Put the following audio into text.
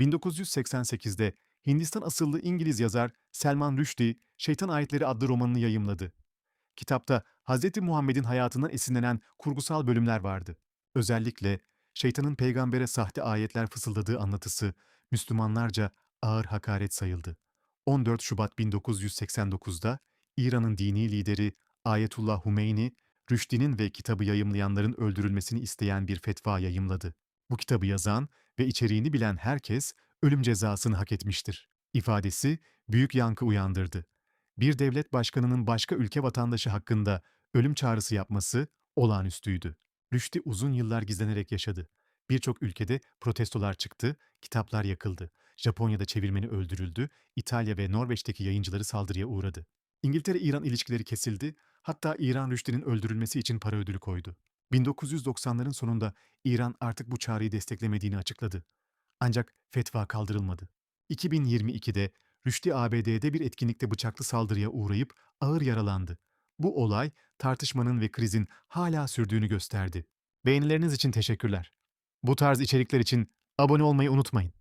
1988'de Hindistan asıllı İngiliz yazar Selman Rushdie, Şeytan Ayetleri adlı romanını yayımladı. Kitapta Hz. Muhammed'in hayatından esinlenen kurgusal bölümler vardı. Özellikle şeytanın peygambere sahte ayetler fısıldadığı anlatısı Müslümanlarca ağır hakaret sayıldı. 14 Şubat 1989'da İran'ın dini lideri Ayetullah Humeyni, Rüşdi'nin ve kitabı yayımlayanların öldürülmesini isteyen bir fetva yayımladı. Bu kitabı yazan ve içeriğini bilen herkes ölüm cezasını hak etmiştir. İfadesi büyük yankı uyandırdı. Bir devlet başkanının başka ülke vatandaşı hakkında ölüm çağrısı yapması olağanüstüydü. Rüşdi uzun yıllar gizlenerek yaşadı. Birçok ülkede protestolar çıktı, kitaplar yakıldı. Japonya'da çevirmeni öldürüldü, İtalya ve Norveç'teki yayıncıları saldırıya uğradı. İngiltere-İran ilişkileri kesildi, hatta İran Rüşdi'nin öldürülmesi için para ödülü koydu. 1990'ların sonunda İran artık bu çağrıyı desteklemediğini açıkladı. Ancak fetva kaldırılmadı. 2022'de Rüşdi ABD'de bir etkinlikte bıçaklı saldırıya uğrayıp ağır yaralandı. Bu olay tartışmanın ve krizin hala sürdüğünü gösterdi. Beğenileriniz için teşekkürler. Bu tarz içerikler için abone olmayı unutmayın.